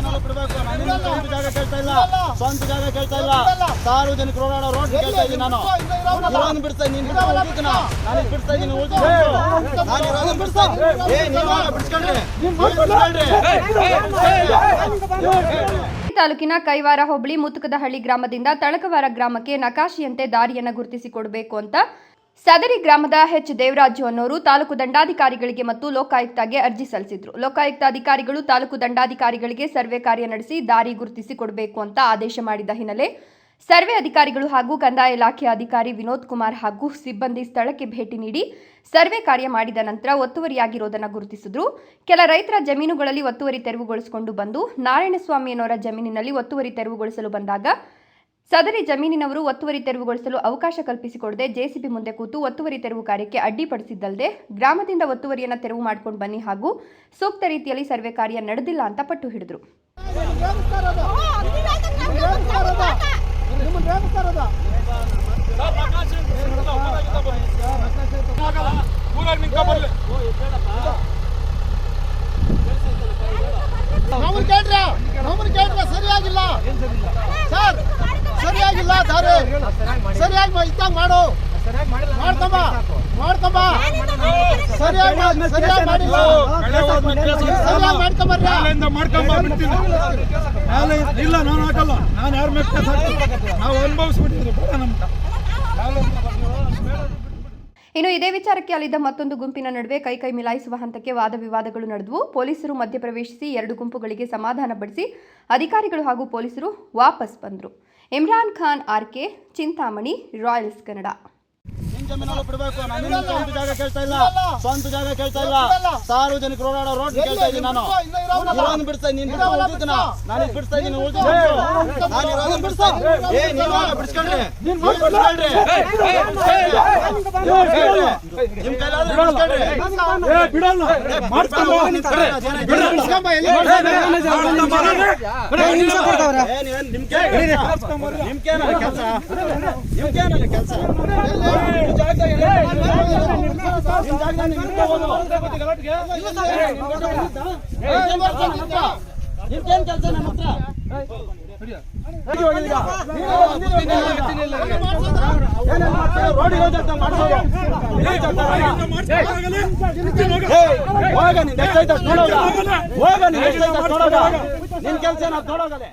ಜಾಗ ಕೇಳ್ತಾ ಇಲ್ಲ. ಸ್ವಂತ ಜಾಗ ಕೇಳ್ತಾ ಇಲ್ಲ. ಸಾರ್ವಜನಿಕ ರೋಡ್ ಕೇಳ್ತಾ ಇದ್ದೀನಿ ನಾನು. ಇರೋದನ್ನ ಬಿಡ್ತಾ ನೀನು ಬಿಡ್ತಾ ನಾನು ಬಿಡ್ತಾ ಇದ್ದೀನಿ ಉಳ್ದಿದ್ದು ನಾನು ಇರೋದನ್ನ ಬಿಡ್ತಾ ಏ ನೀವು ಬಿಡ್ಸ್ಕೊಳ್ರಿ ಬಿಡ್ಸ್ಕೊಳ್ರಿ ತಾಲೂಕಿನ ಕೈವಾರ ಹೋಬಳಿ ಮುತುಕದಹಳ್ಳಿ ಗ್ರಾಮದಿಂದ ತಳಕವಾರ ಗ್ರಾಮಕ್ಕೆ ನಕಾಶಿಯಂತೆ ದಾರಿಯನ್ನು ಗುರುತಿಸಿಕೊಡಬೇಕು ಅಂತ ಸದರಿ ಗ್ರಾಮದ ಎಚ್ ದೇವರಾಜು ಅನ್ನೋರು ತಾಲೂಕು ದಂಡಾಧಿಕಾರಿಗಳಿಗೆ ಮತ್ತು ಲೋಕಾಯುಕ್ತಗೆ ಅರ್ಜಿ ಸಲ್ಲಿಸಿದ್ರು. ಲೋಕಾಯುಕ್ತ ಅಧಿಕಾರಿಗಳು ತಾಲೂಕು ದಂಡಾಧಿಕಾರಿಗಳಿಗೆ ಸರ್ವೆ ಕಾರ್ಯ ನಡೆಸಿ ದಾರಿ ಗುರುತಿಸಿ ಕೊಡಬೇಕು ಅಂತ ಆದೇಶ ಮಾಡಿದ ಹಿನ್ನೆಲೆ ಸರ್ವೆ ಅಧಿಕಾರಿಗಳು ಹಾಗೂ ಕಂದಾಯ ಇಲಾಖೆ ಅಧಿಕಾರಿ ವಿನೋದ್ ಕುಮಾರ್ ಹಾಗೂ ಸಿಬ್ಬಂದಿ ಸ್ಥಳಕ್ಕೆ ಭೇಟಿ ನೀಡಿ ಸರ್ವೆ ಕಾರ್ಯ ಮಾಡಿದ ನಂತರ ಒತ್ತುವರಿಯಾಗಿರೋದನ್ನು ಗುರುತಿಸಿದ್ರು. ಕೆಲ ರೈತರ ಜಮೀನುಗಳಲ್ಲಿ ಒತ್ತುವರಿ ತೆರವುಗೊಳಿಸಿಕೊಂಡು ಬಂದು ನಾರಾಯಣಸ್ವಾಮಿಯನವರ ಜಮೀನಿನಲ್ಲಿ ಒತ್ತುವರಿ ತೆರವುಗೊಳಿಸಲು ಬಂದಾಗ ಸದರಿ ಜಮೀನಿನವರು ಒತ್ತುವರಿ ತೆರವುಗೊಳಿಸಲು ಅವಕಾಶ ಕಲ್ಪಿಸಿಕೊಡದೆ ಜೆಸಿಬಿ ಮುಂದೆ ಕೂತು ಒತ್ತುವರಿ ತೆರವು ಕಾರ್ಯಕ್ಕೆ ಅಡ್ಡಿಪಡಿಸಿದ್ದಲ್ಲದೆ ಗ್ರಾಮದಿಂದ ಒತ್ತುವರಿಯನ್ನು ತೆರವು ಮಾಡ್ಕೊಂಡು ಬನ್ನಿ ಹಾಗೂ ಸೂಕ್ತ ರೀತಿಯಲ್ಲಿ ಸರ್ವೆ ಕಾರ್ಯ ನಡೆದಿಲ್ಲ ಅಂತ ಪಟ್ಟು ಹಿಡಿದ್ರು. ದಾರಿ. ಸರಿಯಾಗಿ ಇದ್ದಾಗ ಮಾಡು. ಮಾಡ್ಕೊಂಬ. ಮಾಡ್ಕೊಂಬ. ಸರಿಯಾಗಿ ಸರಿಯಾಗಿ ಮಾಡಿಲ್ಲ. ಸರಿಯಾಗಿ ಮಾಡ್ಕೊಂಬರ್ರಿ ಇಲ್ಲ ನಾನು ಹಾಕಲ್ಲ. ನಾನು ಯಾರ ಮೇಲೆ ಹಾಕ್ತೀನಿ? ನಾವು ಅನುಭವಿಸ್ಬಿಟ್ಟಿದ್ರಿ ಬೇಡ ನಮ್ಗೆ ಇನ್ನು ಇದೇ ವಿಚಾರಕ್ಕೆ ಅಲ್ಲಿದ್ದ ಮತ್ತೊಂದು ಗುಂಪಿನ ನಡುವೆ ಕೈ ಕೈ ಮಿಲಾಯಿಸುವ ಹಂತಕ್ಕೆ ವಾದ ವಿವಾದಗಳು ನಡೆದವು. ಪೊಲೀಸರು ಮಧ್ಯಪ್ರವೇಶಿಸಿ ಎರಡು ಗುಂಪುಗಳಿಗೆ ಸಮಾಧಾನಪಡಿಸಿ ಅಧಿಕಾರಿಗಳು ಹಾಗೂ ಪೊಲೀಸರು ವಾಪಸ್ ಬಂದರು. Imran Khan R K Chintamani royals Kannada ಜಮೀನಲ್ಲಿ ಬಿಡಬೇಕು ನಾನು ಸ್ವಂತ ಜಾಗ ಕೇಳ್ತಾ ಇಲ್ಲ ಸ್ವಂತ ಜಾಗ ಕೇಳ್ತಾ ಇಲ್ಲ ಸಾರ್ವಜನಿಕ ಓಡಾಡೋ ರೋಡ್ ಕೇಳ್ತಾ ಇದ್ದೀನಿ ನಾನು ಇರೋದನ್ನ ಬಿಡ್ತಾ ನೀನು ಬಿಡ್ತಾ ನಾನು ಬಿಡ್ತಾ ಇದ್ದೀನಿ ಉಳ್ದಿದ್ದು ನಾನು ಇರೋದನ್ನ ಬಿಡ್ತಾ ಏ ನೀವು ಬಿಡ್ಸ್ಕೊಳ್ರಿ ಬಿಡ್ಸ್ಕೊಳ್ರಿ ನಿಮ್ ಕೈಲಾದ್ರೆ ಬಿಡ್ಸ್ಕೊಳ್ರಿ ಏ ಬಿಡಲ್ಲ ಬಿಡ್ಸ್ಕೊಂಬ, ಎಲ್ಲಿ ನಿಮ್ಗೇನ್ ಕೆಲ್ಸ? ನಿಮ್ಮ ಹತ್ರ? ರೋಡಿಗೆ ಹೋಗ್ತಾ ಮಾಡ್ಸೋದು. ಹೋಗ ನೀನ್ ಎಷ್ಟೈತ ನೋಡೋಗ. ಹೋಗ ನೀನ್ ಎಷ್ಟೈತ ನೋಡೋಗ. ನಿನ್ ಕೆಲ್ಸ ಏನಾದ್ರು ನೋಡೋಗಲೇ